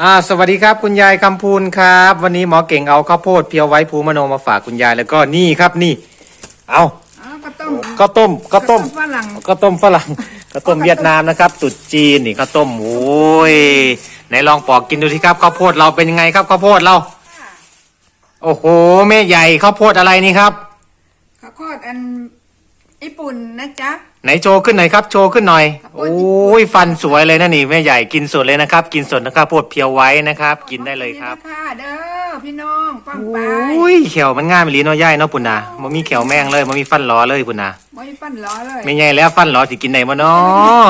อ่าสวัสดีครับคุณยายคำพูนครับ วันนี้หมอเก่งเอาข้าวโพดเพียวไว้ภูมโนมาฝากคุณยายแล้วก็นี่ครับนี่ เอาอ้าวก็ต้มข้าวต้มข้าวต้มฝรั่งข้าวต้มฝรั่งข้าวต้มเวียดนามนะครับตรุดจีนนี่ข้าวต้มโอ้ยไหนลองปอกกินดูสิครับข้าวโพดเราเป็นยังไงครับข้าวโพดเรา โอ้โหแม่ใหญ่ข้าวโพดอะไรนี่ครับข้าวโพดอันญี่ปุ่นนะจ๊ะ ไหนโชว์ขึ้นหน่อยครับ โชว์ขึ้นหน่อยข้าวโพโอ้ดญี่ปุ่นยฟันสวยเลยนะนี่แม่ใหญ่กินสดเลยนะครับ กินสดนะครับโพดเพียวไว้นะครับ กินได้เลยครับนี่นะะเด้อพี่น้องป้องไปโอ้ยเขียวมันง่ายมันลีเนาะย่ายเนาะปุ่นนะมันมีเขียวแมงเลยมันมีฟันหล้อเลยปุ่นนะไม่ฟันล้อเลยไม่ใหญ่แล้วฟันหล้อสิกินไหนมาเนาะ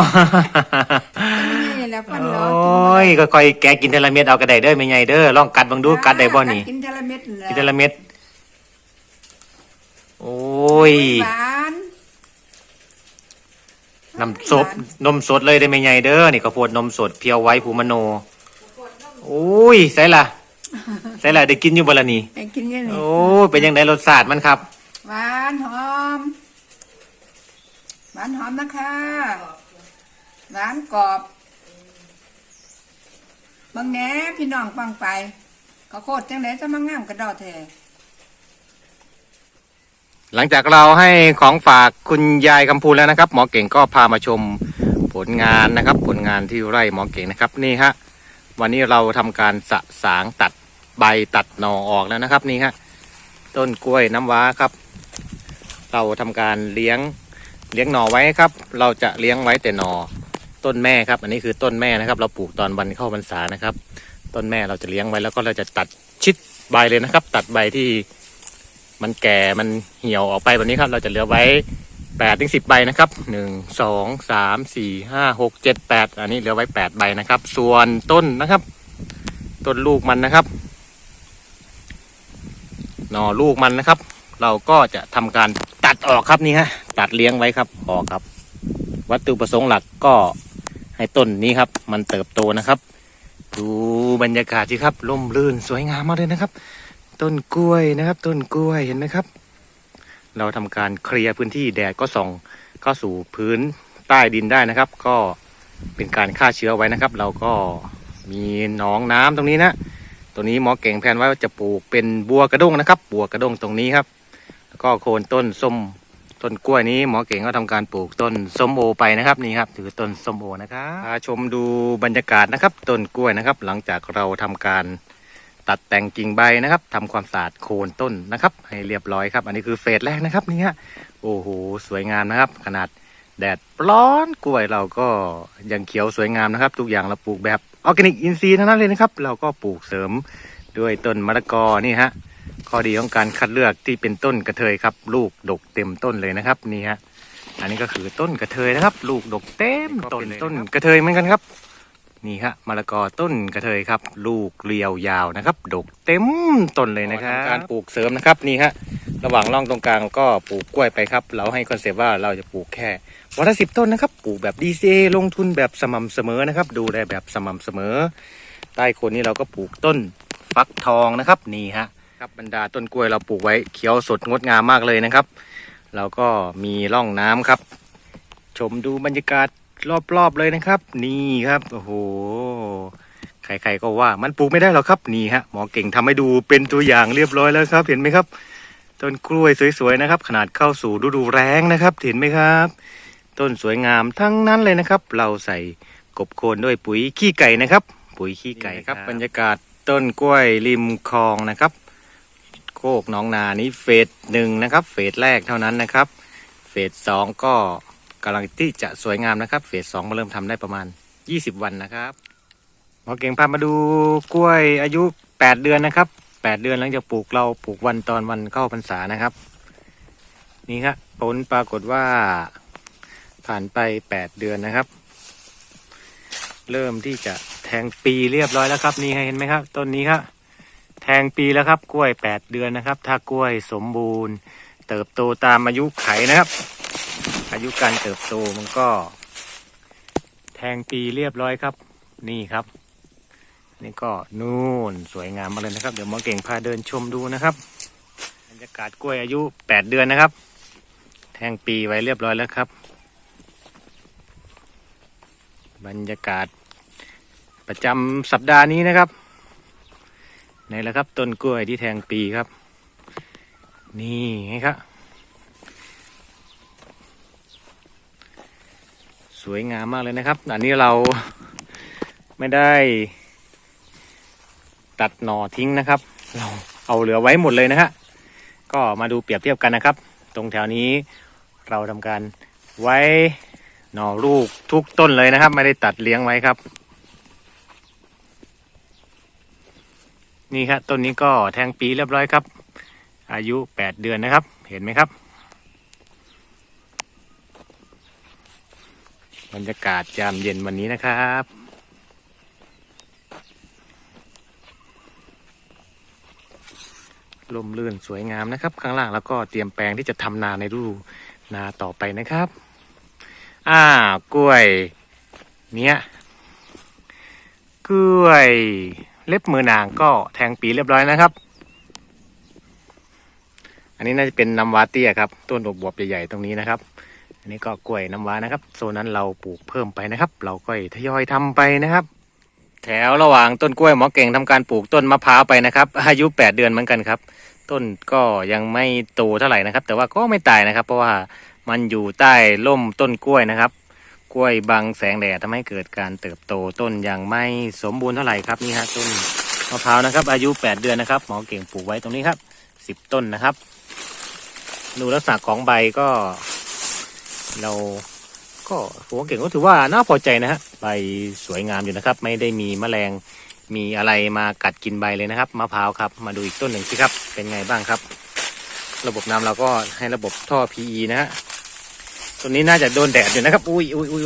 นี่แหละฟันโอล้อ้ยก็ค่อยแกะกินเทละเม็ดเอากระไดเด้อไม่ใหญ่เด้อลองกัดเบังดูกัดได้บ่นี่กินเทละเม็ดเลยกินเทละเม็ดโอ้ยหวา นน้ำซบนมสดเลยได้ไม่ใหญ่เด้อนี่ข้าวโพดนมสดเพียวไว้ภูมโนโอ้ยใส่ละใส่ละได้กินอยู่บ่ละนี่ไปกินยังไงโอ้ยเป็นยังไงรสชาติมันครับหวานหอมหวานหอมนะคะหวานกรอบบางแหน่พี่น้องปังไปข้าวโพดจังไหนจะมางามกระดอแท้ หลังจากเราให้ของฝากคุณยายคำพูนแล้วนะครับ หมอเก่งก็พามาชมผลงานนะครับ ผลงานที่ไร่หมอเก่งนะครับนี่ฮะวันนี้เราทำการสะสางตัดใบตัดหน่อออกแล้วนะครับนี่ฮะต้นกล้วยน้ำว้าครับ เราทำการเลี้ยงเลี้ยงหน่อไว้ครับ เราจะเลี้ยงไว้แต่หน่อต้นแม่ครับ อันนี้คือต้นแม่นะครับ เราปลูกตอนวันเข้าพรรษานะครับ ต้นแม่เราจะเลี้ยงไว้แล้วก็เราจะตัดชิดใบเลยนะครับ ตัดใบที่ มันแก่มันเหี่ยวออกไปแบบนี้ครับ เราจะเหลือไว้แปดถึงสิบใบนะครับหนึ่งสองสามสี่ห้าหกเจ็ดแปดอันนี้เหลือไว้แปดใบนะครับ ส่วนต้นนะครับ ต้นลูกมันนะครับหน่อลูกมันนะครับ เราก็จะทำการตัดออกครับนี่ฮะตัดเลี้ยงไว้ครับออกครับ วัตถุประสงค์หลักก็ให้ต้นนี้ครับ มันเติบโตนะครับ ดูบรรยากาศสิครับร่มรื่นสวยงามมากเลยนะครับ ต้นกล้วยนะครับ ต้นกล้วยเห็นไหมครับ เราทำการเคลียร์พื้นที่แดดก็ส่องเข้าสู่พื้นใต้ดินได้นะครับ ก็เป็นการฆ่าเชื้อไว้นะครับ เราก็มีหนองน้ำตรงนี้นะตรงนี้หมอเก่งแผนไว้ว่าจะปลูกเป็นบัวกระด้งนะครับ บัวกระด้งตรงนี้ครับ แล้วก็โคนต้นส้มต้นกล้วยนี้หมอเก่งก็ทำการปลูกต้นส้มโอไปนะครับนี่ครับถือต้นส้มโอนะครับพาชมดูบรรยากาศนะครับต้นกล้วยนะครับ หลังจากเราทำการ ตัดแต่งกิ่งใบนะครับทำความสะอาดโคนต้นนะครับ ให้เรียบร้อยครับ อันนี้คือเฟสแรกนะครับนี่ฮะโอ้โหสวยงามนะครับ ขนาดแดดร้อนกล้วยเราก็ยังเขียวสวยงามนะครับ ทุกอย่างเราปลูกแบบออร์แกนิกอินทรีย์ทั้งนั้นเลยนะครับ เราก็ปลูกเสริมด้วยต้นมะละกอนี่ฮะข้อดีของการคัดเลือกที่เป็นต้นกระเทยครับ ลูกดกเต็มต้นเลยนะครับนี่ฮะอันนี้ก็คือต้นกระเทยนะครับ ลูกดกเต็มต้นต้นกระเทยเหมือนกันครับ นี่ฮะมะละกอต้นกระเทยครับ ลูกเรียวยาวนะครับ ดกเต็มต้นเลยนะครับการปลูกเสริมนะครับนี่ฮะระหว่างร่องตรงกลางก็ปลูกกล้วยไปครับ เราให้คอนเซปต์ว่าเราจะปลูกแค่วันละสิบต้นนะครับปลูกแบบ DCA ลงทุนแบบสม่ำเสมอนะครับ ดูแลแบบสม่ำเสมอ ใต้คนนี้เราก็ปลูกต้นฟักทองนะครับนี่ฮะครับบรรดาต้นกล้วยเราปลูกไว้เขียวสดงดงามมากเลยนะครับ เราก็มีร่องน้ำครับ ชมดูบรรยากาศ รอบๆเลยนะครับ นี่ครับโอ้โหใครๆก็ว่ามันปลูกไม่ได้หรอกครับนี่ฮะหมอเก่งทำให้ดูเป็นตัวอย่างเรียบร้อยแล้วครับ เห็นไหมครับต้นกล้วยสวยๆนะครับ ขนาดเข้าสู่ฤดูแล้งนะครับเห็นไหมครับ ต้นสวยงามทั้งนั้นเลยนะครับ เราใส่กบโคนด้วยปุ๋ยขี้ไก่นะครับ ปุ๋ยขี้ไก่ครับ บรรยากาศต้นกล้วยริมคลองนะครับ โคกหน้องนานี้เฟสหนึ่งนะครับ เฟสแรกเท่านั้นนะครับ เฟสสองก็ กำลังที่จะสวยงามนะครับ เฟสสองมาเริ่มทำได้ประมาณ 20 วันนะครับหมอเก่งพามาดูกล้วยอายุ 8 เดือนนะครับ 8 เดือนหลังจากปลูกเราปลูกวันตอนวันเข้าพรรษานะครับ นี่ครับผลปรากฏว่าผ่านไป 8 เดือนนะครับ เริ่มที่จะแทงปีเรียบร้อยแล้วครับ นี่เห็นไหมครับต้นนี้ครับแทงปีแล้วครับกล้วย 8 เดือนนะครับ ถ้ากล้วยสมบูรณ์ เติบโตตามอายุไขนะครับ อายุการเติบโตมันก็ แทงปีเรียบร้อยครับ นี่ครับ นี่ก็นู่นสวยงามมาเลยนะครับ เดี๋ยวหมอเก่งพาเดินชมดูนะครับบรรยากาศกล้วยอายุ 8 เดือนนะครับ แทงปีไว้เรียบร้อยแล้วครับ บรรยากาศประจำสัปดาห์นี้นะครับนี่แหละครับต้นกล้วยที่แทงปีครับ นี่ไงครับ สวยงามมากเลยนะครับ อันนี้เราไม่ได้ตัดหน่อทิ้งนะครับ เราเอาเหลือไว้หมดเลยนะฮะก็มาดูเปรียบเทียบกันนะครับ ตรงแถวนี้เราทำการไว้หน่อลูกทุกต้นเลยนะครับ ไม่ได้ตัดเลี้ยงไว้ครับ นี่ครับต้นนี้ก็แทงปีเรียบร้อยครับ อายุแปดเดือนนะครับ เห็นไหมครับ รยากาศยามเย็นวันนี้นะครับ ลมลื่นสวยงามนะครับ ข้างล่างแล้วก็เตรียมแปลงที่จะทำนาในฤดูนาต่อไปนะครับ อ่ากล้วย เนี้ย กล้วย เล็บมือนางก็แทงปีเรียบร้อยนะครับ อันนี้น่าจะเป็นน้ำวาเตี้ยครับ ต้นดอกบวบใหญ่ๆตรงนี้นะครับ อันนี้ก็กล้วยน้ำว้านะครับ โซนนั้นเราปลูกเพิ่มไปนะครับ เราก็ทยอยทำไปนะครับ แถวระหว่างต้นกล้วยหมอเก่งทำการปลูกต้นมะพร้าวไปนะครับ อายุ 8 เดือนเหมือนกันครับ ต้นก็ยังไม่โตเท่าไหร่นะครับ แต่ว่าก็ไม่ตายนะครับ เพราะว่ามันอยู่ใต้ร่มต้นกล้วยนะครับ กล้วยบังแสงแดดทำให้เกิดการเติบโตต้นยังไม่สมบูรณ์เท่าไหร่ครับนี่ฮะต้นมะพร้าวนะครับ อายุ 8 เดือนนะครับหมอเก่งปลูกไว้ตรงนี้ครับ 10 ต้นนะครับ ดูลักษณะของใบก็ เราก็หัวเก่งก็ถือว่าน่าพอใจนะฮะใบสวยงามอยู่นะครับ ไม่ได้มีแมลงมีอะไรมากัดกินใบเลยนะครับมะพร้าวครับ มาดูอีกต้นหนึ่งสิครับ เป็นไงบ้างครับ ระบบน้ำเราก็ให้ระบบท่อ PE นะฮะต้นนี้น่าจะโดนแดดอยู่นะครับ อุ้ยอุ้ยอุ้ย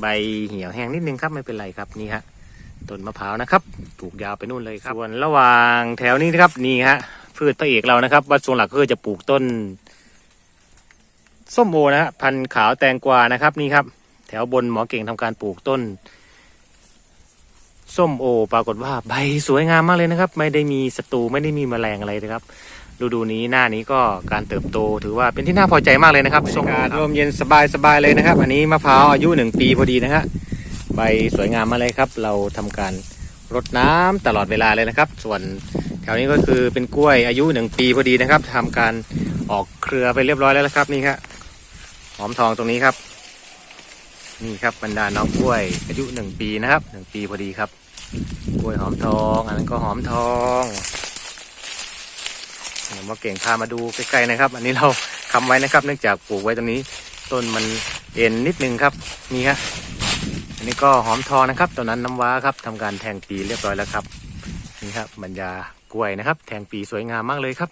ใบเหี่ยวแห้งนิดนึงครับไม่เป็นไรครับนี่ฮะต้นมะพร้าวนะครับปลูกยาวไปนู่นเลยครับส่วนระหว่างแถวนี้นะครับนี่ฮะพืชพระเอกเรานะครับวัดทรงหลักก็คือจะปลูกต้น ส้มโอนะฮะพันธุ์ขาวแตงกวานะครับนี่ครับ แถวบนหมอเก่งทำการปลูกต้น ส้มโอ ปรากฏว่าใบสวยงามมากเลยนะครับ ไม่ได้มีศัตรูไม่ได้มีแมลงอะไรนะครับฤดูนี้หน้านี้ก็การเติบโตถือว่าเป็นที่น่าพอใจมากเลยนะครับส้มอารมเย็นสบายสบายเลยนะครับ อันนี้มะพร้าวอายุหนึ่งปีพอดีนะฮะใบสวยงามมาเลยครับ เราทำการรดน้ำตลอดเวลาเลยนะครับ ส่วนแถวนี้ก็คือเป็นกล้วยอายุหนึ่งปีพอดีนะครับทำการออกเครือไปเรียบร้อยแล้วนะครับนี่ครับ หอมทองตรงนี้ครับ นี่ครับบรรดาน้องกล้วย อายุหนึ่งปีนะครับหนึ่งปีพอดีครับ กล้วยหอมทองอันนั้นก็หอมทองเดี๋ยวมาเก่งพามาดูใกล้ๆนะครับ อันนี้เราคำไว้นะครับ เนื่องจากปลูกไว้ตรงนี้ ต้นมันเอ็นนิดนึงครับนี่ฮะอันนี้ก็หอมทองนะครับตอนนั้นน้ำว้าครับทำการแทงปีเรียบร้อยแล้วครับนี่ครับบรรดากล้วยนะครับ แทงปีสวยงามมากเลยครับ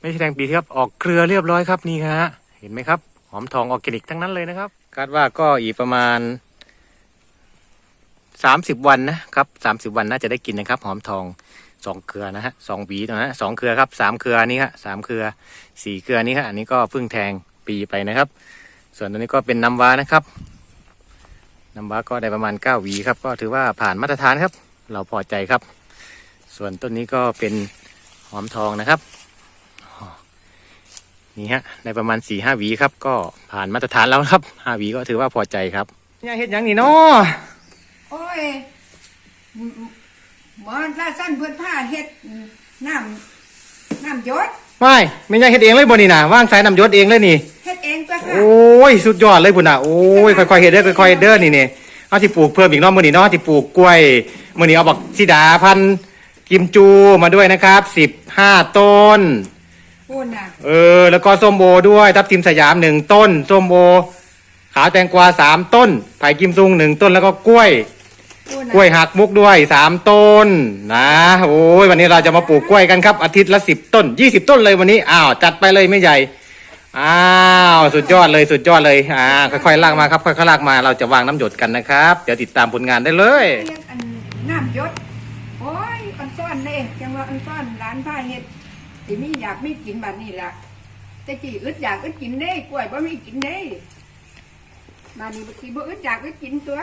ไม่ใช่แทงปีครับออกเครือเรียบร้อยครับนี่ฮะเห็นไหมครับ อมทองออร์แกนิกทั้งนั้นเลยนะครับ คาดว่าก็อีกประมาณสามสิบวันนะครับสามสิบวันน่าจะได้กินนะครับ หอมทองสองเครือนะฮะสองหวีตรงนั้นสองเครือครับสามเครือนี้ฮะสามเครือสี่เครือนี้ฮะอันนี้ก็เพิ่งแทงปีไปนะครับ ส่วนตัวนี้ก็เป็นน้ำว้านะครับน้ำว้าก็ได้ประมาณเก้าหวีครับ ก็ถือว่าผ่านมาตรฐานครับ เราพอใจครับ ส่วนต้นนี้ก็เป็นหอมทองนะครับ นี่ฮะในประมาณสี่ห้าหวีครับ ก็ผ่านมาตรฐานแล้วครับห้าหวีก็ถือว่าพอใจครับเนี่ยเห็ดหยังนี่เนาะโอ้ยหมอลาสั้นเพื่อนผ้าเฮ็ดน้ำน้ำหยศไม่ไม่ใช่เห็ดเองเลยบนนี่นะว่างสายนำยศเองเลยนี่เฮ็ดเองก็ค่ะโอ้ยสุดยอดเลยพุ่นน่ะโอ้ยค่อยๆเห็ดเด้อค่อยๆเฮ็ดเด้อนี่นี่เอาที่ปลูกเพิ่มอีกเนาะมื้อนี้เนาะที่ปลูกกล้วยมื้อนี้เอาบักสีดาพันธุ์กิมจูมาด้วยนะครับสิบห้าต้น พูดน่ะเออ แล้วก็ส้มโอด้วยทับทิมสยามหนึ่งต้น ส้มโอ ขาวแตงกวาสามต้น ไผ่กิมซุงหนึ่งต้นแล้วก็กล้วย พูดน่ะกล้วยหักมุกด้วยสามต้นนะโอ้ยวันนี้เราจะมาปลูกกล้วยกันครับอาทิตย์ละสิบต้นยี่สิบต้นเลยวันนี้อ้าวจัดไปเลยไม่ใหญ่อ้าวสุดยอดเลยสุดยอดเลยอ่าค่อยๆลากมาครับค่อยๆลากมาเราจะวางน้ำหยดกันนะครับ เดี๋ยวติดตามผลงานได้เลยเฮ็ดอันน้ำหยศโอ้ยอันซ่อนเลยจังว่าอันซ่อนร้านผ้าเฮ็ด สิมีอยากมีกินบัดนี้ล่ะแต่กี่อึดอยากอึดกินได้กล้วยบ่มีกินได้บัดนี้บางทีบ่อึดอยากอึดกินตัว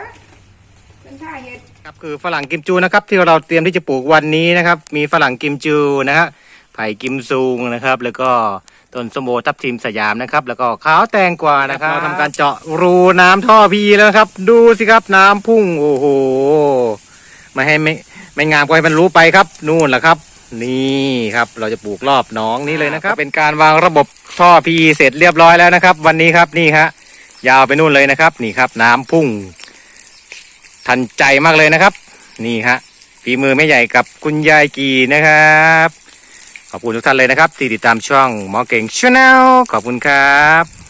เป็นผ้าเฮ็ดครับคือฝรั่งกิมจูนะครับที่เราเตรียมที่จะปลูกวันนี้นะครับ มีฝรั่งกิมจูนะฮะไผ่กิมซุงนะครับ แล้วก็ต้นสมโอทับทิมสยามนะครับ แล้วก็ขาวแตงกวานะครับเราทำการเจาะรูน้ำท่อพีแล้วนะครับ ดูสิครับน้ำพุ่งโอ้โหไม่ให้ไม่ไม่งามก็ให้มันรู้ไปครับ นู่นแหละครับ นี่ครับเราจะปลูกรอบหน้องนี้เลยนะครับ เป็นการวางระบบท่อพีเสร็จเรียบร้อยแล้วนะครับ วันนี้ครับนี่ฮะยาวไปนู่นเลยนะครับนี่ครับ น้ำพุ่ง ทันใจมากเลยนะครับ นี่ฮะฝีมือไม่ใหญ่กับคุณยายกีนะครับขอบคุณทุกท่านเลยนะครับ ที่ติดตามช่องหมอเก่งชาแนลขอบคุณครับ